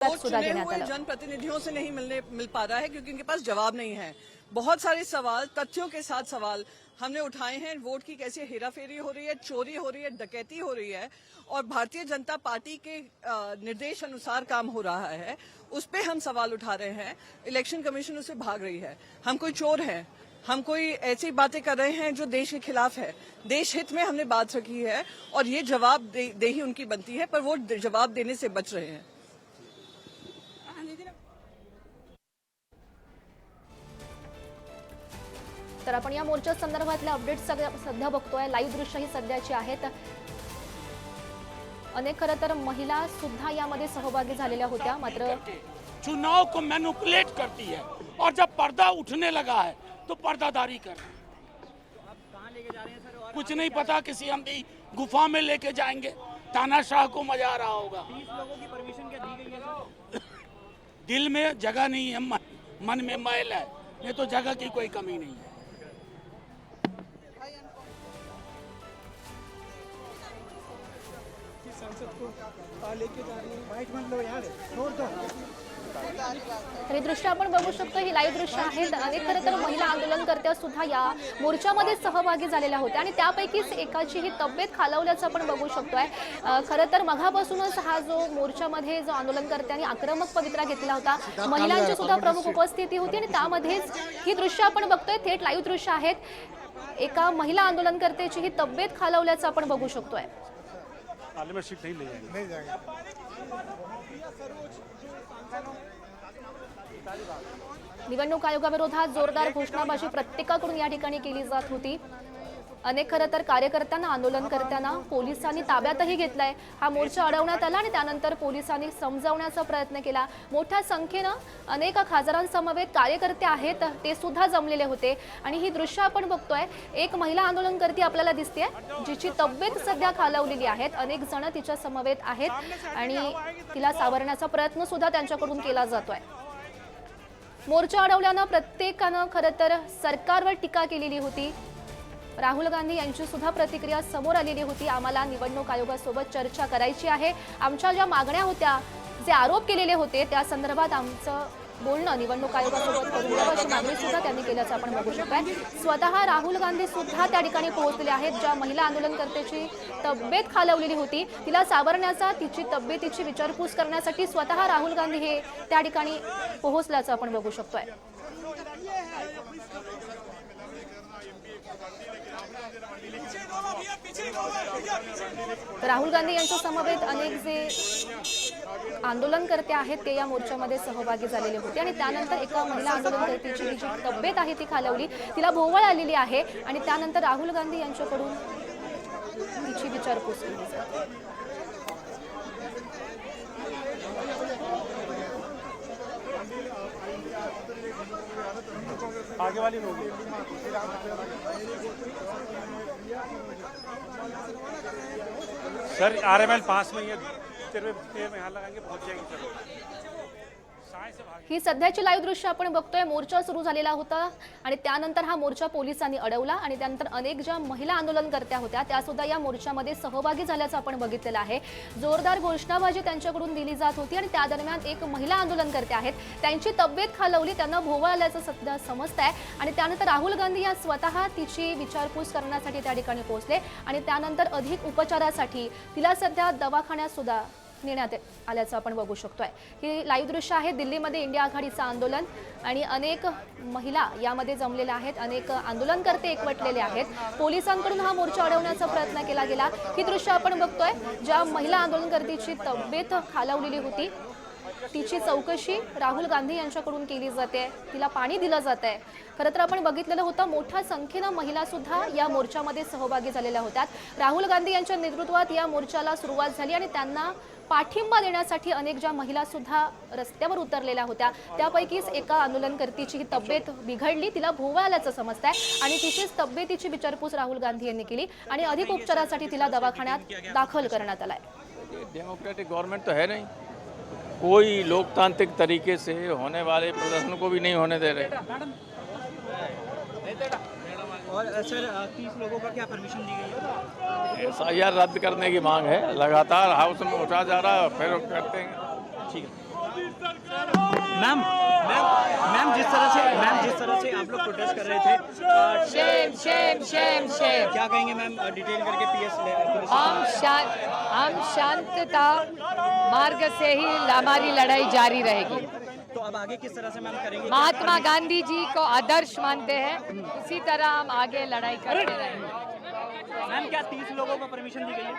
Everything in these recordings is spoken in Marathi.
चुने हुए जनप्रतिनिधियों से नहीं मिलने मिल पा रहा है क्योंकि उनके पास जवाब नहीं है। बहुत सारे सवाल तथ्यों के साथ सवाल हमने उठाए हैं। वोट की कैसे हेराफेरी हो रही है चोरी हो रही है डकैती हो रही है और भारतीय जनता पार्टी के निर्देश अनुसार काम हो रहा है उस पर हम सवाल उठा रहे हैं। इलेक्शन कमीशन उससे भाग रही है। हम कोई चोर हैं हम कोई ऐसी बातें कर रहे हैं जो देश के खिलाफ है। देश हित में हमने बात रखी है और ये जवाब दे, दे ही उनकी बनती है पर वो जवाब देने से बच रहे हैं। तर आपण या मोर्चा संदर्भातल्या अपडेट सध्या बघतोय. लाईव्ह दृश्य ही सध्याची आहेत. अनेक खरं तर महिला सुद्धा यामध्ये सहभागी झालेल्या होत्या. मात्र चुनाव को मैनुपुलेट करती है और जब पर्दा उठने लगा है तो पर्दादारी कर कुछ नहीं पता किसी हम भी गुफा में लेके जाएंगे। तानाशाह को मजा आ रहा होगा। दिल में जगह नहीं है मन, मन में मैल है। नहीं तो जगह की कोई कमी नहीं है संसद को आ, लेके जा रही है वाइट मतलब यार छोड़ दो तर हे दृश्य आपण बघू शकतो ही लाईव्ह दृश्य आहेत अनेक खरं तर महिला आंदोलनकर्त्या सुद्धा या मोर्चामध्ये सहभागी झालेल्या होत्या. आणि त्यापैकीच एकाची ही तब्येत खालावल्याचं आपण बघू शकतोय. खरं तर मघापासूनच हा जो मोर्चामध्ये जो आंदोलनकर्त्यांनी आक्रमक पवित्रा घेतला होता महिलांची सुद्धा प्रमुख उपस्थिती होती आणि त्यामध्येच ही दृश्य आपण बघतोय. थेट लाईव्ह दृश्य आहेत. एका महिला आंदोलनकर्त्याची ही तब्येत खालावल्याचं आपण बघू शकतोय. निवडणूक आयोगाविरोधात जोरदार घोषणाबाजी प्रत्येकाकडून या ठिकाणी केली जात होती. अनेक खरं तर कार्यकर्त्यांना आंदोलनकर्त्यांना पोलिसांनी ताब्यातही घेतलाय. हा मोर्चा अडवण्यात आला आणि त्यानंतर पोलिसांनी समजावण्याचा प्रयत्न केला. मोठ्या संख्येनं अनेक खासदारांसमवेत कार्यकर्ते आहेत ते सुद्धा जमलेले होते. आणि ही दृश्य आपण बघतोय एक महिला आंदोलनकर्ती आपल्याला दिसते जिची तब्येत सध्या खालावलेली आहेत. अनेक जण तिच्या समवेत आहेत आणि तिला सावरण्याचा प्रयत्न सुद्धा त्यांच्याकडून केला जातोय. मोर्चा अडवल्यानं प्रत्येकानं खरं तर सरकारवर टीका केलेली होती. राहुल गांधी यांची सुद्धा प्रतिक्रिया समोर आलेली होती. आम्हाला निवडणूक आयोगासोबत चर्चा करायची आहे. आमच्या ज्या मागण्या होत्या जे आरोप केलेले होते त्या संदर्भात आमचं बोलणं निवडणूक आयोगासोबत करून द्यावं अशी मागणी सुद्धा त्यांनी केल्याचं आपण बघू शकतोय. स्वतः राहुल गांधी सुद्धा त्या ठिकाणी पोहोचले आहेत ज्या महिला आंदोलनकर्त्याची तब्येत खालवलेली होती. तिला सावरण्याचा तिची तब्येतीची विचारपूस करण्यासाठी स्वतः राहुल गांधी हे त्या ठिकाणी पोहोचल्याचं आपण बघू शकतोय. तर राहुल गांधी यांच्या समवेत अनेक जे आंदोलनकर्ते आहेत ते या मोर्चामध्ये सहभागी झालेले होते. आणि त्यानंतर एका महिला आंदोलनकर्त्याची जी तब्येत आहे ती खालवली. तिला भोवळ आलेली आहे आणि त्यानंतर राहुल गांधी यांच्याकडून तिची विचारपूस केली जाते. आगे वाली होगी सर आर एम एल पास में ही है। तेरह में यहाँ लगाएंगे पहुंच जाएगी सर। ही सध्याची लाईव्ह दृश्य आपण बघतोय. मोर्चा सुरू झालेला होता आणि त्यानंतर हा मोर्चा पोलिसांनी अडवला आणि त्यानंतर अनेक ज्या महिला आंदोलनकर्त्या होत्या त्या सुद्धा या मोर्चामध्ये सहभागी झाल्याचं आपण बघितलेलं आहे. जोरदार घोषणाबाजी त्यांच्याकडून दिली जात होती आणि त्या दरम्यान एक महिला आंदोलनकर्त्या आहेत. त्यांची तब्येत खालवली त्यांना भोवळ आल्याचं सध्या समजत आहे आणि त्यानंतर राहुल गांधी या स्वतः तिची विचारपूस करण्यासाठी त्या ठिकाणी पोहोचले आणि त्यानंतर अधिक उपचारासाठी तिला सध्या दवाखान्यात सुद्धा नेण्यात आल्याचं आपण बघू शकतोय. ही लाईव्ह दृश्य आहे दिल्लीमध्ये इंडिया आघाडीचं आंदोलन आणि अनेक महिला यामध्ये जमलेल्या आहेत. अनेक आंदोलनकर्ते एकवटलेले आहेत. पोलिसांकडून हा मोर्चा अडवण्याचा प्रयत्न केला गेला. ही दृश्य आपण बघतोय ज्या महिला आंदोलनकर्तीची तब्येत खालावलेली होती. तिची चौकशी राहुल गांधी यांच्याकडून केली जाते. तिला पाणी दिलं जात आहे खरं तर आपण बघितलेलं होतं मोठ्या संख्येनं महिला सुद्धा या मोर्चामध्ये सहभागी झालेल्या होत्या. राहुल गांधी यांच्या नेतृत्वात या मोर्चाला सुरुवात झाली आणि त्यांना पाठिंबा देण्यासाठी अनेक ज्या महिला सुद्धा रस्त्यावर उतरलेल्या होत्या त्यापैकीच एका आंदोलनकर्तीची ही तब्येत बिघडली. तिला भोवळ आल्याचं समजत आहे आणि तिचीच तब्येतीची विचारपूस राहुल गांधी यांनी केली आणि अधिक उपचारासाठी तिला दवाखान्यात दाखल करण्यात आलाय. डेमोक्रेटिक गवर्नमेंट तो है नहीं। कोई लोकतांत्रिक तरीके से होने वाले प्रदर्शन को भी नहीं होने दे रहे। और सर तीस लोगों का क्या परमिशन दी गई है? एस रद्द करने की मांग है। लगातार हाउस में उठा जा रहा है फिर करते हैं। ठीक है। मैम मैम मैम जिस तरह से मैम जिस तरह से आप लोग प्रोटेस्ट कर रहे थे शेम शेम शेम शेम क्या कहेंगे मैम डिटेल करके पीएस हम शांत हम शांतता मार्ग से ही हमारी लड़ाई जारी रहेगी। तो अब आगे किस तरह से मैम करेंगे? महात्मा गांधी जी को आदर्श मानते हैं। उसी तरह हम आगे लड़ाई करते रहेंगे मैम क्या तीस लोगों को परमिशन दी गई है?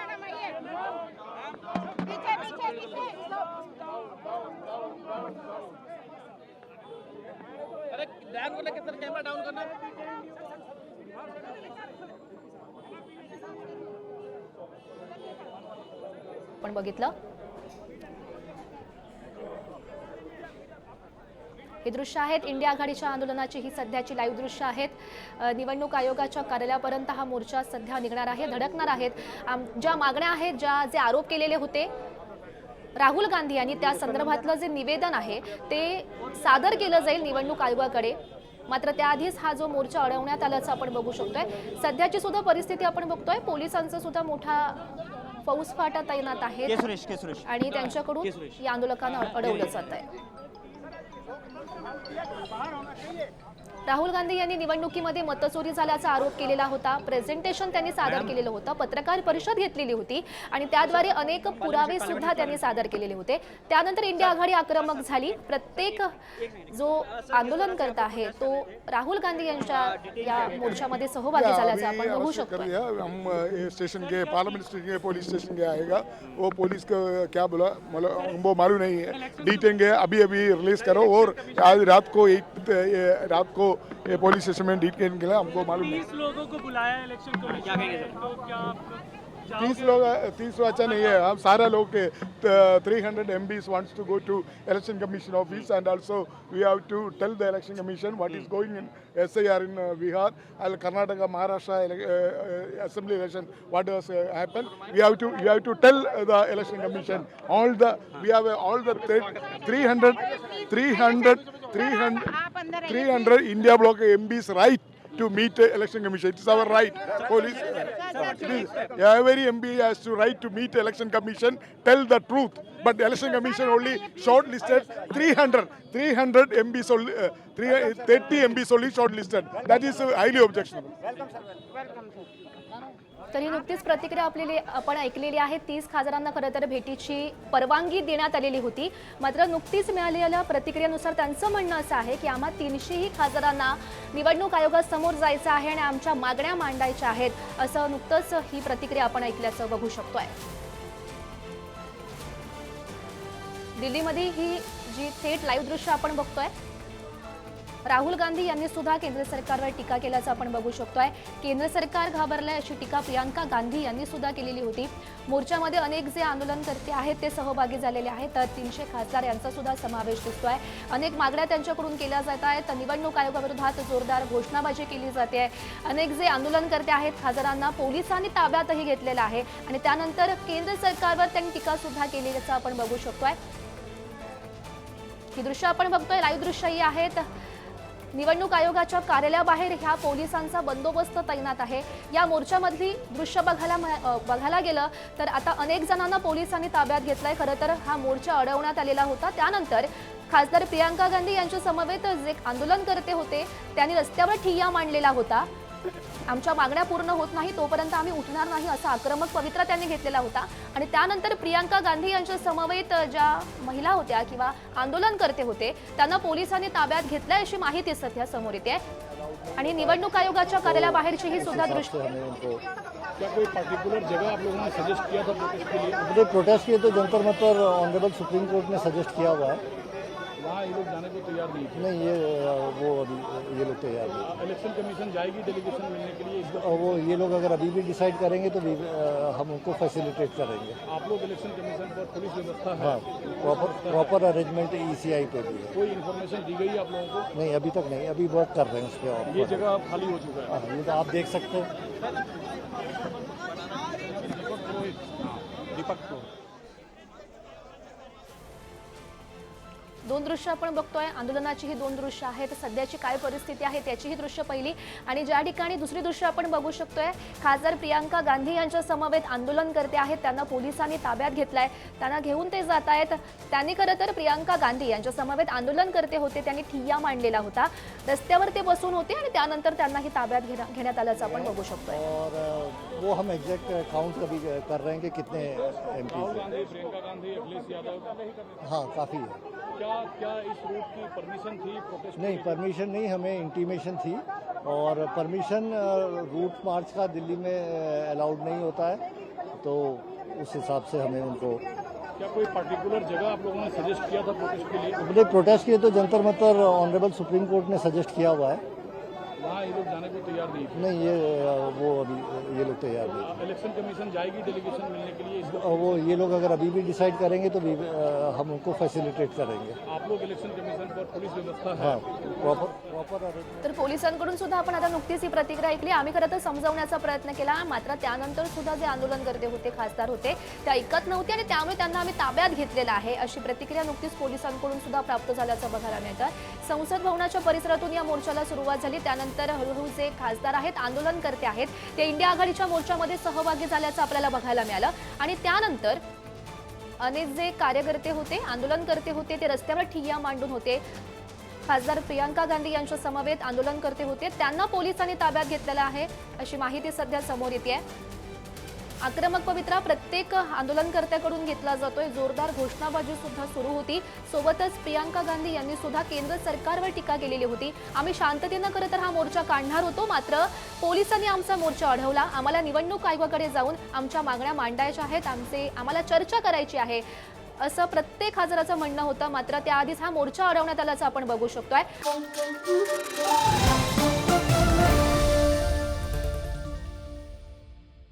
अरे आपण बघितलं? हे दृश्य आहेत. इंडिया आघाडीच्या आंदोलनाची ही सध्याची लाईव्ह दृश्य आहेत. निवडणूक आयोगाच्या कार्यालयापर्यंत हा मोर्चा सध्या निघणार आहे धडकणार आहेत. ज्या मागण्या आहेत ज्या जे आरोप केलेले होते राहुल गांधी यांनी त्या संदर्भातलं जे निवेदन आहे ते सादर केलं जाईल निवडणूक आयोगाकडे. मात्र त्याआधीच हा जो मोर्चा अडवण्यात आल्याचं आपण बघू शकतोय. सध्याची सुद्धा परिस्थिती आपण बघतोय. पोलिसांचा सुद्धा मोठा फौजफाटा तैनात सुरेश आणि त्यांच्याकडून. या आंदोलकांना अडवलं जात आहे 我们 kenapa? Karena. राहुल गांधी यांनी निवडणुकीमध्ये मतचोरी झाल्याचा आरोप केलेला होता. प्रेझेंटेशन त्यांनी सादर केलेलं होतं. पत्रकार परिषद घेतलेली होती आणि त्याद्वारे अनेक पुरावे सुद्धा त्यांनी सादर केलेले होते. त्यानंतर इंडिया आघाडी आक्रमक झाली. प्रत्येक जो आंदोलन करत आहे तो राहुल गांधी यांच्या या मोर्चामध्ये सहभागी झाल्याचं आपण बघू शकतो स्टेशन के पार्लियामेंट स्टेशन के पुलिस स्टेशन के आएगा. वो पुलिस को क्या बोला? मतलब हमको मालूम नहीं है. डीटेंगे अभी अभी रिलीज करो और आज रात को एक रात को ये पुलिस स्टेशन में डीटेन के लिए हमको मालूम नहीं। लोगों को बुलाया इलेक्शन कमीशन क्या कहेंगे सर? तो क्या आप तीस लोग तीस लोग अच्छा नहीं है। हम सारा लोग के three hundred MPs wants to go to election commission office and also we have to tell the election commission what is going in S I R in Bihar and Karnataka, Maharashtra ele- uh, uh, assembly election, what does uh, happen? We have to we have to tell uh, the election commission. All the we have uh, all the th- 300 300 300 300 India block MPs right to meet uh, election commission. It is our right. Police. It is, every MP has to right to meet election commission, tell the truth. But election commission only shortlisted 300, 300 MPs only, uh, 3, 30 MPs only shortlisted. That is uh, highly objectionable. तर ही नुकतीच प्रतिक्रिया आपलेली आपण ऐकलेली आहे. तीस खासदारांना खरं तर भेटीची परवानगी देण्यात आलेली होती. मात्र नुकतीच मिळालेल्या प्रतिक्रियेनुसार त्यांचं म्हणणं असं आहे की आम्हा तीनशेही खासदारांना निवडणूक आयोगासमोर जायचं आहे आणि आमच्या मागण्या मांडायच्या आहेत असं नुकतंच ही प्रतिक्रिया आपण ऐकल्याचं बघू शकतोय. दिल्लीमध्ये ही जी थेट लाईव्ह दृश्य आपण बघतोय राहुल गांधी यांनी सुद्धा केंद्र सरकारवर टीका केल्याचं आपण बघू शकतोय. केंद्र सरकार घाबरलंय अशी टीका प्रियांका गांधी यांनी सुद्धा केलेली होती. मोर्चामध्ये अनेक जे आंदोलनकर्ते आहेत ते सहभागी झालेले आहेत तर तीनशे खासदार यांचा सुद्धा समावेश दिसतोय. अनेक मागण्या त्यांच्याकडून केल्या जात आहेत. निवडणूक आयोगाविरोधात जोरदार घोषणाबाजी केली जाते. अनेक जे आंदोलनकर्ते आहेत खासदारांना पोलिसांनी ताब्यातही घेतलेलं आहे आणि त्यानंतर केंद्र सरकारवर त्यांनी टीका सुद्धा केलेल्याचं आपण बघू शकतोय. ही दृश्य आपण बघतोय. लाईव्ह दृश्यही आहेत. निवडणूक आयोगाच्या कार्यालयाबाहेर ह्या पोलिसांचा बंदोबस्त तैनात आहे. या मोर्चामधली दृश्य बघायला बघायला गेलं तर आता अनेक जणांना पोलिसांनी ताब्यात घेतलाय. खरं तर हा मोर्चा अडवण्यात आलेला होता. त्यानंतर खासदार प्रियांका गांधी यांच्या समवेत जे आंदोलन करते होते त्यांनी रस्त्यावर ठिय्या मांडलेला होता. आमच्या मागण्या पूर्ण होत नाही तोपर्यंत आम्ही उठणार नाही असा आक्रमक पवित्रा त्यांनी घेतलेला होता. आणि त्यानंतर प्रियांका गांधी यांच्या समवेत ज्या महिला होत्या किंवा आंदोलन करते होते त्यांना पोलिसांनी ताब्यात घेतलंय अशी माहिती सध्या समोर येते. आणि निवडणूक आयोगाच्या कार्यालयाबाहेरची ही सुद्धा दृश्य क्या कोई पर्टिकुलर जगह आप लोगों ने सजेस्ट किया था प्रोटेस्ट के लिए मुझे प्रोटेस्ट किए तो Jantar Mantar honourable supreme court ने सजेस्ट किया हुआ है वहाँ ये लोग जाने को तैयार नहीं नहीं ये वो अभी ये लोग तैयार नहीं इलेक्शन कमीशन जाएगी डेलीगेशन मिलने के लिए वो ये लोग अगर अभी भी डिसाइड करेंगे तो भी, हम उनको फैसिलिटेट करेंगे। आप लोग इलेक्शन कमीशन पर पुलिस व्यवस्था हाँ? प्रॉपर प्रॉपर अरेंजमेंट ई पे भी है। कोई इन्फॉर्मेशन दी गई आप लोगों को? नहीं अभी तक नहीं अभी वर्क कर रहे हैं उस पर ये जगह खाली हो चुका है। हाँ, ये तो आप देख सकते हैं। दोन दृश्य आपण बघतोय. आंदोलनाची ही दोन दृश्य आहेत. सध्याची काय परिस्थिती आहे त्याचीही दृश्य पहिली. आणि ज्या ठिकाणी दुसरी दृश्य आपण बघू शकतोय खासदार प्रियांका गांधी यांच्या समवेत आंदोलन करते आहेत. त्यांना पोलिसांनी ताब्यात घेतलाय. त्यांना घेऊन ते जात आहेत. त्यांनी खरं तर प्रियांका गांधी यांच्या समवेत आंदोलन करते होते. त्यांनी ठिय्या मांडलेला होता. रस्त्यावर ते बसून होते आणि त्यानंतर त्यांनाही ताब्यात घेण्या- घेण्यात आल्याचं आपण बघू शकतोय. वो हम एग्जैक्ट काउंट कभी कर रहे हैं कि कितने एम पी प्रियंका गांधी अखिलेश यादव। हाँ काफ़ी है। क्या क्या इस रूट की परमिशन थी प्रोटेस्ट नहीं परमिशन नहीं हमें इंटीमेशन थी। और परमिशन रूट मार्च का दिल्ली में अलाउड नहीं होता है। तो उस हिसाब से हमें उनको क्या कोई पर्टिकुलर जगह आप लोगों ने सजेस्ट किया था प्रोटेस्ट के लिए? प्रोटेस्ट किए तो Jantar Mantar honourable supreme court ने सजेस्ट किया हुआ है। वहाँ ये लोग जाने को तैयार नहीं नहीं ये वो अभी ये लोग तैयार नहीं इलेक्शन कमीशन जाएगी डेलीगेशन मिलने के लिए वो ये लोग अगर अभी भी डिसाइड करेंगे तो भी, हम उनको फैसिलिटेट करेंगे। आप लोग इलेक्शन कमीशन पर पुलिस व्यवस्था है। हाँ प्रॉपर तर पोलिसांकडून सुद्धा आपण आता नुकतीच ही प्रतिक्रिया ऐकली. आम्ही खरं तर समजावण्याचा प्रयत्न केला. मात्र त्यानंतर सुद्धा जे आंदोलन करते होते खासदार होते ते ऐकत नव्हते आणि त्यामुळे त्यांना आम्ही ताब्यात घेतलेला आहे. अशी प्रतिक्रिया नुकतीच पोलिसांकडून सुद्धा प्राप्त झाल्याचं बघायला मिळतं. संसद भवनाच्या परिसरातून या मोर्चाला सुरुवात झाली. त्यानंतर हळूहळू जे खासदार आहेत आंदोलन करते आहेत ते इंडिया आघाडीच्या मोर्चामध्ये सहभागी झाल्याचं आपल्याला बघायला मिळालं. आणि त्यानंतर अनेक जे कार्यकर्ते होते आंदोलनकर्ते होते ते रस्त्यावर ठिय्या मांडून होते. खासदार प्रियांका गांधी यांच्या समवेत आंदोलन करते होते. त्यांना पोलिसांनी ताब्यात घेतलेलं आहे अशी माहिती सध्या समोर येते आहे आक्रमक पवित्रा प्रत्येक आंदोलनकर्त्याकडून घेतला जातोय. जोरदार घोषणाबाजी सुद्धा सुरू होती. सोबतच प्रियांका गांधी यांनी सुद्धा केंद्र सरकारवर टीका केलेली होती. आम्ही शांततेनं खरं तर हा मोर्चा काढणार होतो मात्र पोलिसांनी आमचा मोर्चा अडवला. आम्हाला निवडणूक आयोगाकडे जाऊन आमच्या मागण्या मांडायच्या आहेत. आमचे आम्हाला चर्चा करायची आहे. असं प्रत्येक हजाराचं म्हणणं होतं. मात्र त्याआधीच हा मोर्चा अडवण्यात आल्याचं आपण बघू शकतोय.